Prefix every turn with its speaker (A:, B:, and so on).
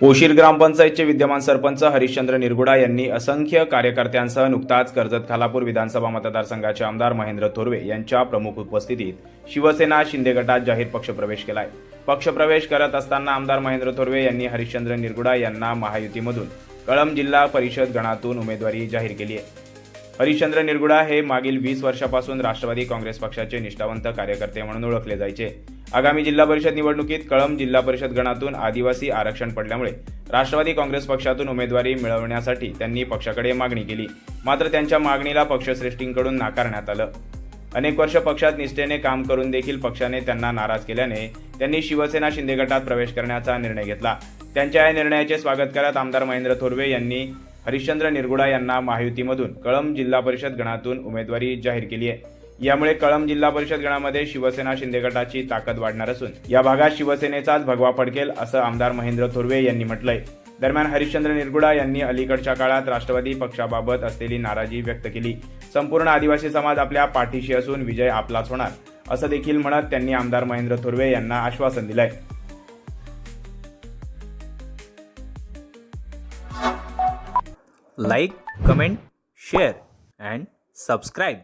A: पोशीर ग्रामपंचायतचे विद्यमान सरपंच हरिश्चंद्र निरगुडा यांनी असंख्य कार्यकर्त्यांसह नुकताच कर्जत खालापूर विधानसभा मतदारसंघाचे आमदार महेंद्र थोरवे यांच्या प्रमुख उपस्थितीत शिवसेना शिंदे गटात जाहीर पक्षप्रवेश केलाय. पक्षप्रवेश करत असताना आमदार महेंद्र थोरवे यांनी हरिश्चंद्र निरगुडा यांना महायुतीमधून कळंब जिल्हा परिषद गणातून उमेदवारी जाहीर केली आहे. हरिश्चंद्र निरगुडा हे मागील वीस वर्षापासून राष्ट्रवादी काँग्रेस पक्षाचे निष्ठावंत कार्यकर्ते म्हणून ओळखले जायचे. आगामी जिल्हा परिषद निवडणुकीत कळंब जिल्हा परिषद गणातून आदिवासी आरक्षण पडल्यामुळे राष्ट्रवादी काँग्रेस पक्षातून उमेदवारी मिळवण्यासाठी त्यांनी पक्षाकडे मागणी केली. मात्र त्यांच्या मागणीला पक्षश्रेष्ठींकडून नाकारण्यात आलं. अनेक वर्ष पक्षात निष्ठेने काम करून देखील पक्षाने त्यांना नाराज केल्याने त्यांनी शिवसेना शिंदे गटात प्रवेश करण्याचा निर्णय घेतला. त्यांच्या या निर्णयाचे स्वागत करत आमदार महेंद्र थोरवे यांनी हरिश्चंद्र निरगुडा यांना महायुतीमधून कळंब जिल्हा परिषद गणातून उमेदवारी जाहीर केली आहे. यामुळे कळंब जिल्हा परिषद गणामध्ये शिवसेना शिंदे गटाची ताकद वाढणार असून या भागात शिवसेनेचाच भगवा फडकेल असं आमदार महेंद्र थोरवे यांनी म्हटलंय. दरम्यान हरिश्चंद्र निरगुडा यांनी अलीकडच्या काळात राष्ट्रवादी पक्षाबाबत असलेली नाराजी व्यक्त केली. संपूर्ण आदिवासी समाज आपल्या पाठीशी असून विजय आपलाच होणार असं देखील म्हणत त्यांनी आमदार महेंद्र थोरवे यांना आश्वासन दिलंय.
B: Like comment share and subscribe